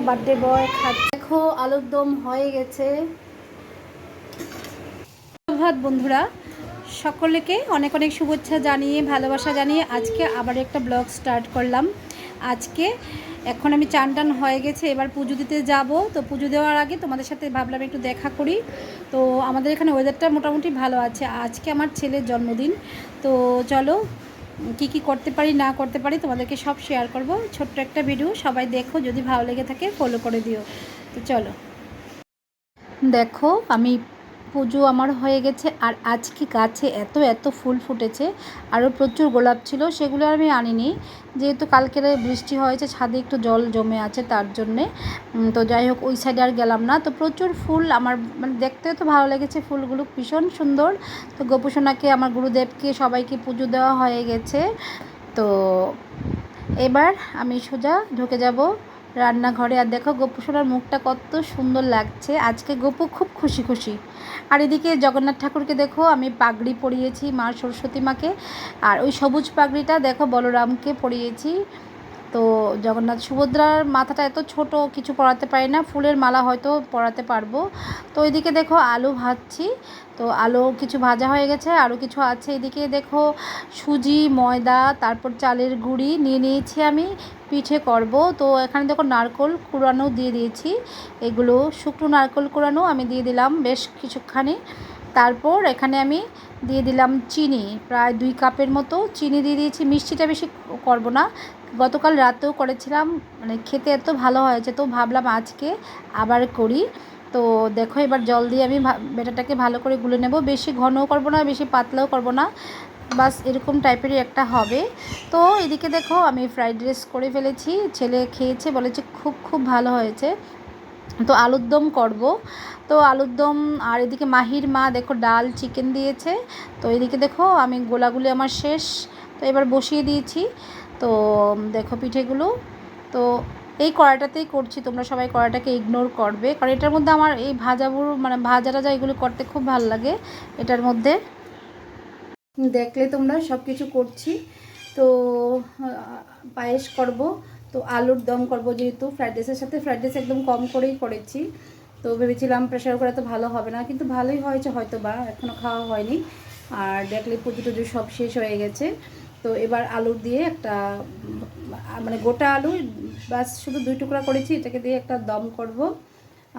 Birthday boy খাচ্ছে। দেখো, আলুর দম হয়ে গেছে। ভাত বন্ধুরা। সকলকে অনেক অনেক শুভেচ্ছা জানিয়ে, ভালোবাসা জানিয়ে আজকে আবার একটা ব্লগ স্টার্ট করলাম। আজকে এখন আমি চান টান হয়ে গেছে, এবার পুজো দিতে যাব। তো পুজো দেওয়ার আগে তোমাদের সাথে ভাবলাম একটু দেখা করি। তো আমাদের এখানে ওয়েদারটা মোটামুটি ভালো আছে। আজকে আমার ছেলের জন্মদিন। তো চলো কি কি করতে পারি, না করতে পারি তোমাদেরকে সব শেয়ার করব। ছোট্ট একটা ভিডিও সবাই দেখো, যদি ভালো লেগে থাকে ফলো করে দিও। তো চলো। দেখো, আমি পুজো আমার হয়ে গেছে আর আজকে গাছে এত এত ফুল ফুটেছে। আরও প্রচুর গোলাপ ছিল, সেগুলো আমি আনিনি। যেহেতু কালকের বৃষ্টি হয়েছে, ছাদে একটু জল জমে আছে তার জন্যে। তো যাই হোক, ওই সাইডে আর গেলাম না। তো প্রচুর ফুল আমার মানে দেখতে তো ভালো লেগেছে ফুলগুলো, ভীষণ সুন্দর। তো গোপুসোনাকে, আমার গুরুদেবকে সবাইকে পুজো দেওয়া হয়ে গেছে। তো এবার আমি সোজা ঢুকে যাব। রান্নাঘরে। আর দেখো গোপুসোনার মুখটা কত সুন্দর লাগছে। আজকে গোপু খুব খুশি খুশি। আর এদিকে জগন্নাথ ঠাকুরকে দেখো, আমি পাগড়ি পরিয়েছি মা সরস্বতী মাকে। আর ওই সবুজ পাগড়িটা দেখো বলরামকে পরিয়েছি। জগন্নাথ সুভদ্রার মাথাটা এত ছোট, কিছু পরাতে পারি না। ফুলের মালা হয়তো পরাতে পারব। তো এদিকে দেখো আলু ভাজছি। তো আলু কিছু ভাজা হয়ে গেছে আরও কিছু আছে। এদিকে দেখো সুজি, ময়দা, তারপর চালের গুঁড়ি নিয়ে নিয়েছি আমি, পিঠে করব। তো এখানে দেখো নারকোল কুড়ানো দিয়ে দিয়েছি। এগুলো শুকনো নারকল কুড়ানো আমি দিয়ে দিলাম বেশ কিছুখানি। তারপর এখানে আমি দিয়ে দিলাম চিনি, প্রায় দুই কাপের মতো চিনি দিয়ে দিয়েছি। মিষ্টিটা বেশি করব না। গতকাল রাতেও করেছিলাম মানে খেতে এত ভালো হয়েছে তো ভাবলাম আজকে আবার করি। তো দেখো এবার জল দিয়ে আমি ব্যাটারটাকে ভালো করে গুলে নেব। বেশি ঘনও করব না, বেশি পাতলাও করব না। বাস এরকম টাইপেরই একটা হবে। তো এদিকে দেখো আমি ফ্রাইড রাইস করে ফেলেছি। ছেলে খেয়েছে, বলেছে খুব খুব ভালো হয়েছে। তো আলুর দম করব। তো আলুর দম, আর এদিকে মাহির মা দেখো ডাল চিকেন দিয়েছে। তো এদিকে দেখো আমি গোলাগুলি আমার শেষ। তো এবার বসিয়ে দিয়েছি। তো দেখো পিঠেগুলো। তো এই কড়াটাতেই করছি। তোমরা সবাই কড়াটাকে ইগনোর করবে। কারণ এটার মধ্যে আমার এই ভাজাগুলো মানে ভাজা টাজা এগুলো করতে খুব ভালো লাগে এটার মধ্যে। দেখলে তোমরা সব কিছু করছি। তো পায়েস করব। তো আলুর দম করব যেহেতু ফ্রাইড রাইসের সাথে ফ্রাইড রাইস একদম কম করেই করেছি। তো ভেবেছিলাম প্রেশার করে তো ভালো হবে না, কিন্তু ভালোই হয়েছে হয়তো বা এখনও খাওয়া হয়নি। আর দেখলে পুজো টুজো সব শেষ হয়ে গেছে। তো এবার আলু দিয়ে একটা মানে গোটা আলু বাস শুধু দুই টুকরা করেছি, এটাকে দিয়ে একটা দম করব।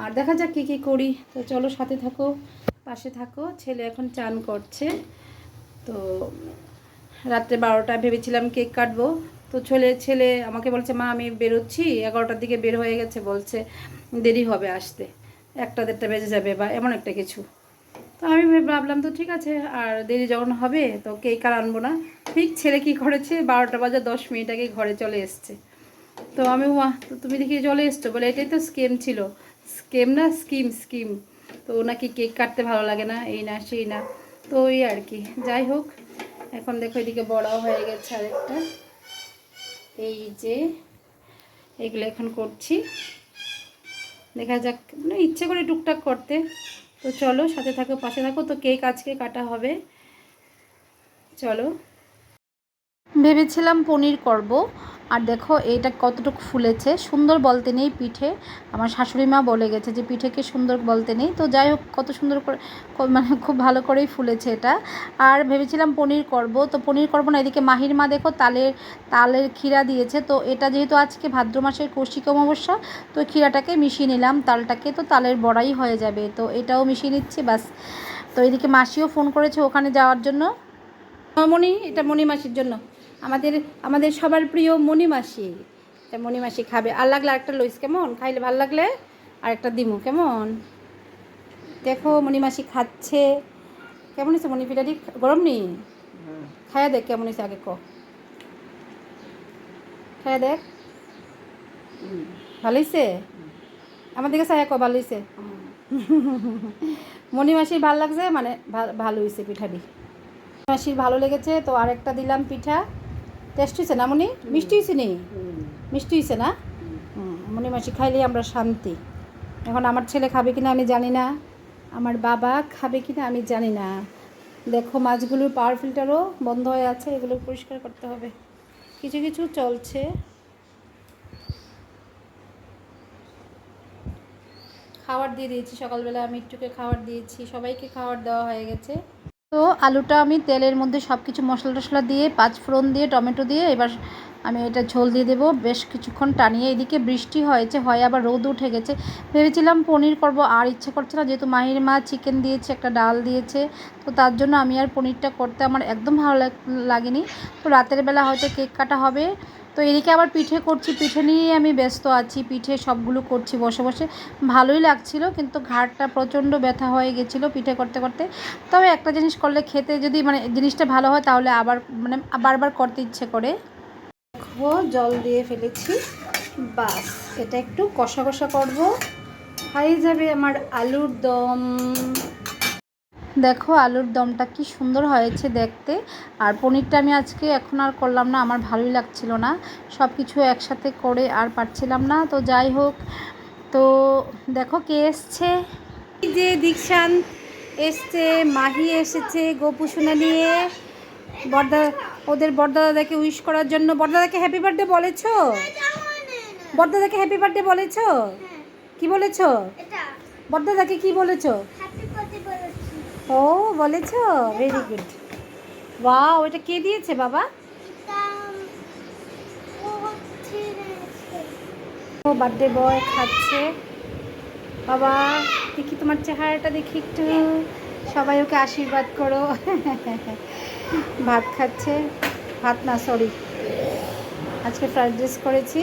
আর দেখা যাক কী কী করি। তো চলো সাথে থাকো, পাশে থাকো, ছেলে এখন চান করছে। তো রাত্রে বারোটা ভেবেছিলাম কেক কাটবো। তো ছেলে ছেলে আমাকে বলছে, মা, আমি বেরোচ্ছি, এগারোটার দিকে বের হয়ে গেছে, বলছে, দেরি হবে আসতে একটা দেড়টা বেজে যাবে বা এমন একটা কিছু। তো আমি ভেবে ভাবলাম, তো ঠিক আছে, আর দেরি যখন হবে তো কেক আর আনব না। ঠিক ছেলে কি করেছে, বারোটা বাজে দশ মিনিট আগে ঘরে চলে এসছে। তো আমি ওয়া তো তুমি দেখি চলে এসছো? বলে, এটাই তো স্কেম ছিল। স্কেম না, স্কিম স্কিম। তো নাকি কেক কাটতে ভালো লাগে না, এই না, সেই না। তো ওই আর কি, যাই হোক, এখন দেখো এদিকে বড়াও হয়ে গেছে আরেকটা। এই যে এগুলো এখন করছি। দেখা যাক মানে ইচ্ছে করে টুকটাক করতে। তো চলো, সাথে থাকো, পাশে থাকো। তো কেক আজকে কাটা হবে। চলো। ভেবেছিলাম পনির করব। আর দেখো এটা কতটুকু ফুলেছে। সুন্দর বলতে নেই পিঠে। আমার শাশুড়ি মা বলে গেছে যে পিঠেকে সুন্দর বলতে নেই। তো যাই হোক, কত সুন্দর করে মানে খুব ভালো করেই ফুলেছে এটা। আর ভেবেছিলাম পনির করব। তো পনির করব না, এদিকে মাহির মা দেখো, তালের তালের ক্ষীরা দিয়েছে। তো এটা যেহেতু আজকে ভাদ্র মাসের কৌশিক অমাবস্যা, তো ক্ষীরাটাকে মিশিয়ে নিলাম তালটাকে। তো তালের বড়াই হয়ে যাবে। তো এটাও মিশিয়ে নিচ্ছি বাস তো এদিকে মাসিও ফোন করেছে ওখানে যাওয়ার জন্য। মণি, এটা মণি মাসির জন্য। আমাদের আমাদের সবার প্রিয় মণি মাসি এটা মণি মাসি খাবে। আর লাগলে আরেকটা লইস কেমন? খাইলে ভালো লাগলে আরেকটা দিমু, কেমন? দেখো মণি মাসি খাচ্ছে। কেমন হয়েছে মণি পিঠাটি? গরম নি? খায়া দেখ কেমন হয়েছে আগে ক। খায়া দেখ। ভালো হয়েছে? আমার দিকে ক, ভালো হয়েছে? মণি মাসির ভালো লাগছে মানে ভালো হয়েছে পিঠাটি। মাসির ভালো লেগেছে, তো আরেকটা দিলাম পিঠা। টেস্ট হয়েছে না মনি? মিষ্টি হয়েছে নি? মিষ্টি হয়েছে না? মনি মাসি খাইলে আমরা শান্তি। এখন আমার ছেলে খাবে কিনা আমি জানি না। আমার বাবা খাবে কিনা আমি জানি না। দেখো মাছগুলোর পাওয়ার ফিল্টারও বন্ধ হয়ে আছে এগুলো পরিষ্কার করতে হবে। কিছু কিছু চলছে। খাবার দিয়ে দিয়েছি সকালবেলা আমি একটুকে খাবার দিয়েছি। সবাইকে খাবার দেওয়া হয়ে গেছে। তো আলুটা আমি তেলের মধ্যে সব কিছু মশলা টশলা দিয়ে পাঁচ ফোড়ন দিয়ে, টমেটো দিয়ে, এবার আমি এটা ঝোল দিয়ে দেবো। বেশ কিছুক্ষণ টানিয়ে এদিকে বৃষ্টি হয়েছে, হয় আবার রোদ উঠে গেছে। ভেবেছিলাম পনির করব, আর ইচ্ছে করছে না, যেহেতু মাহির মা চিকেন দিয়েছে, একটা ডাল দিয়েছে, তো তার জন্য আমি আর পনিরটা করতে আমার একদম ভালো লাগেনি। তো রাতের বেলা হয়তো কেক কাটা হবে। তো এদিকে আবার পিঠে করছি, পিঠে নিয়েই আমি ব্যস্ত আছি, পিঠে সবগুলো করছি বসে বসে। ভালোই লাগছিল, কিন্তু ঘাড়টা প্রচণ্ড ব্যথা হয়ে গেছিল পিঠে করতে করতে। তবে একটা জিনিস করলে খেতে যদি মানে জিনিসটা ভালো হয়, তাহলে আবার মানে বারবার করতে ইচ্ছে করে। দেখো জল দিয়ে ফেলেছি। বাস, এটা একটু কষা কষা করব। হয়ে যাবে আমার আলুর দম। দেখো, আলুর দমটা কি সুন্দর হয়েছে দেখতে। আর পনিরটা আমি আজকে এখন আর করলাম না, আমার ভালোই লাগছিল না। সব কিছু একসাথে করে আর পারছিলাম না, তো যাই হোক। তো দেখো কে এসছে। যে দীক্ষান্ত এসছে, মাহি এসেছে, গোপু সোনা নিয়ে। বড়দা, ওদের বড়দাদাকে উইশ করার জন্য। বড়দাদাকে হ্যাপি বার্থডে বলেছ? বড়দাদাকে হ্যাপি বার্থডে বলেছ? কি বলেছ? বড়দাদাকে কি বলেছ? ও, বলেছ? ভেরি গুড ওয়াও এটা কে দিয়েছে বাবা? ও বার্থডে বয় খাচ্ছে। বাবা, দেখি তোমার চেহারাটা দেখি একটু। সবাই ওকে আশীর্বাদ করো। ভাত খাচ্ছে। ভাত না সরি আজকে ফ্রাইড রাইস করেছি।